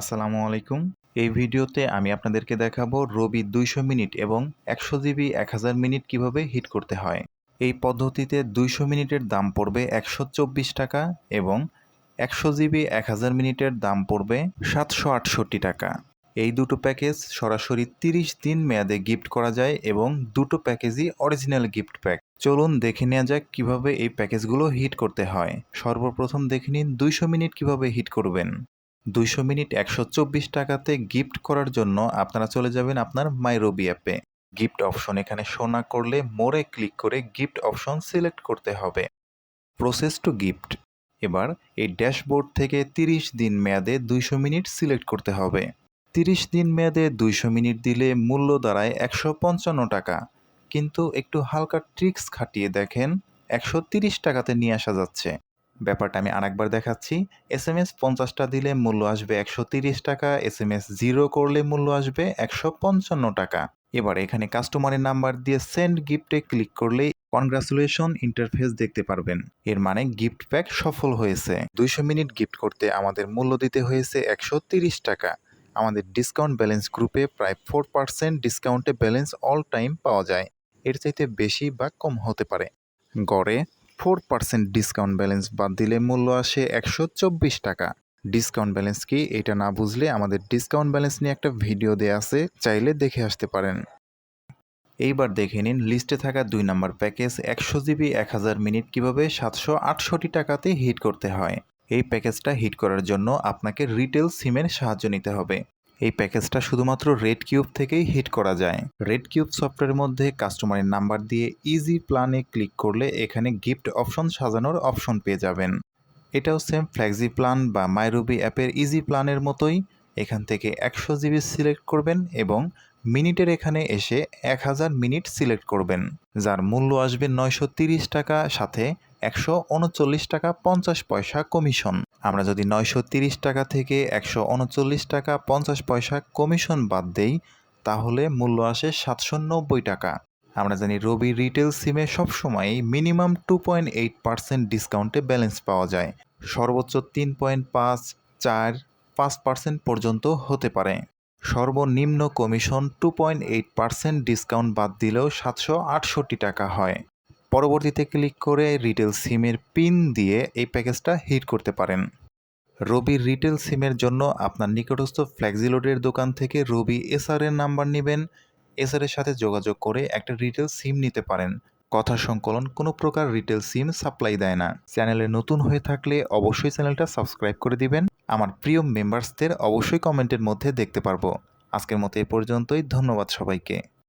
আসসালামু আলাইকুম। এই ভিডিওতে আমি আপনাদেরকে দেখাবো রবি দুইশো মিনিট এবং একশো জিবি এক হাজার মিনিট কীভাবে হিট করতে হয়। এই পদ্ধতিতে দুইশো মিনিটের দাম পড়বে একশো চব্বিশ টাকা এবং একশো জিবি এক হাজার মিনিটের দাম পড়বে সাতশো আটষট্টি টাকা। এই দুটো প্যাকেজ সরাসরি তিরিশ দিন মেয়াদে গিফট করা যায় এবং দুটো প্যাকেজই অরিজিনাল গিফট প্যাক। চলুন দেখে নেওয়া যাক কীভাবে এই প্যাকেজগুলো হিট করতে হয়। সর্বপ্রথম দেখে নিন দুইশো মিনিট কীভাবে হিট করবেন। দুইশো মিনিট একশো চব্বিশ টাকাতে গিফট করার জন্য আপনারা চলে যাবেন আপনার মাইরোবি অ্যাপে। গিফট অপশন এখানে শোনা করলে মোড়ে ক্লিক করে গিফট অপশন সিলেক্ট করতে হবে। Process to gift. এবার এই ড্যাশবোর্ড থেকে তিরিশ দিন মেয়াদে দুইশো মিনিট সিলেক্ট করতে হবে। তিরিশ দিন মেয়াদে দুইশো মিনিট দিলে মূল্য দাঁড়ায় একশো পঞ্চান্ন টাকা। কিন্তু একটু হালকা ট্রিক্স খাটিয়ে দেখেন, একশো তিরিশ টাকাতে নিয়ে আসা যাচ্ছে। ব্যাপারটা আমি আরেকবার দেখাচ্ছি। এস এম এস পঞ্চাশটা দিলে মূল্য আসবে একশো তিরিশ টাকা এস এম এস জিরো করলে মূল্য আসবে একশো পঞ্চান্ন টাকা। এবার এখানে কাস্টমারের নাম্বার দিয়ে সেন্ড গিফটে ক্লিক করলেই কনগ্রাচুলেশন ইন্টারফেস দেখতে পারবেন। এর মানে গিফট প্যাক সফল হয়েছে। দুইশো মিনিট গিফট করতে আমাদের মূল্য দিতে হয়েছে একশো তিরিশ টাকা। আমাদের ডিসকাউন্ট ব্যালেন্স গ্রুপে প্রায় ফোর পার্সেন্ট ডিসকাউন্টে ব্যালেন্স অল টাইম পাওয়া যায়। এর চাইতে বেশি বা কম হতে পারে। গড়ে ফোর পার্সেন্ট ডিসকাউন্ট ব্যালেন্স বাদ দিলে মূল্য আসে একশো চব্বিশ টাকা। ডিসকাউন্ট ব্যালেন্স কি? এটা না বুঝলে আমাদের ডিসকাউন্ট ব্যালেন্স নিয়ে একটা ভিডিও দেওয়া আছে, চাইলে দেখে আসতে পারেন। এইবার দেখে নিন, লিস্টে থাকা দুই নম্বর প্যাকেজ, একশো জিবি, এক হাজার মিনিট কীভাবে সাতশো আটষট্টি টাকাতে হিট করতে হয়। এই প্যাকেজটা হিট করার জন্য আপনাকে রিটেল সিমের সাহায্য নিতে হবে। এই প্যাকেজটা শুধুমাত্র রেড কিউব থেকেই হিট করা যায়। রেড কিউব সফটওয়্যারের মধ্যে কাস্টমারের নাম্বার দিয়ে ইজি প্ল্যানে ক্লিক করলে এখানে গিফট অপশন সাজানোর অপশন পেয়ে যাবেন। এটাও সেম ফ্ল্যাক্সি প্ল্যান বা মাইরুবি অ্যাপের ইজি প্ল্যানের মতোই। এখান থেকে একশো জিবি সিলেক্ট করবেন এবং মিনিটের এখানে এসে এক হাজার মিনিট সিলেক্ট করবেন, যার মূল্য আসবে নয়শো তিরিশ টাকা, সাথে একশো উনচল্লিশ টাকা পঞ্চাশ পয়সা কমিশন আমরা যদি নয়শো তিরিশ টাকা থেকে একশো উনচল্লিশ টাকা পঞ্চাশ পয়সা কমিশন বাদ দেই, তাহলে মূল্য আসে সাতশো নব্বই টাকা। আমরা জানি রবি রিটেল সিমে সবসময়ই minimum two point eight percent ডিসকাউন্টে ব্যালেন্স পাওয়া যায়। সর্বোচ্চ তিন পয়েন্ট পাঁচ চার পাঁচ পার্সেন্ট পর্যন্ত হতে পারে। সর্বনিম্ন commission two point eight percent discount বাদ দিলেও সাতশো আটষট্টি টাকা হয়। পরবর্তীতে ক্লিক করে রিটেল সিমের পিন দিয়ে এই প্যাকেজটা হিট করতে পারেন। রবি রিটেল সিমের জন্য আপনার নিকটস্থ ফ্ল্যাক্সিলোডের দোকান থেকে রবি এসআরের নাম্বার নেবেন। এসআরের সাথে যোগাযোগ করে একটা রিটেল সিম নিতে পারেন। কথা সংকলন কোনো প্রকার রিটেল সিম সাপ্লাই দেয় না। চ্যানেলে নতুন হয়ে থাকলে অবশ্যই চ্যানেলটা সাবস্ক্রাইব করে দিবেন। আমার প্রিয় মেম্বার্সদের অবশ্যই কমেন্টের মধ্যে দেখতে পারব। আজকের মতো এ পর্যন্তই। ধন্যবাদ সবাইকে।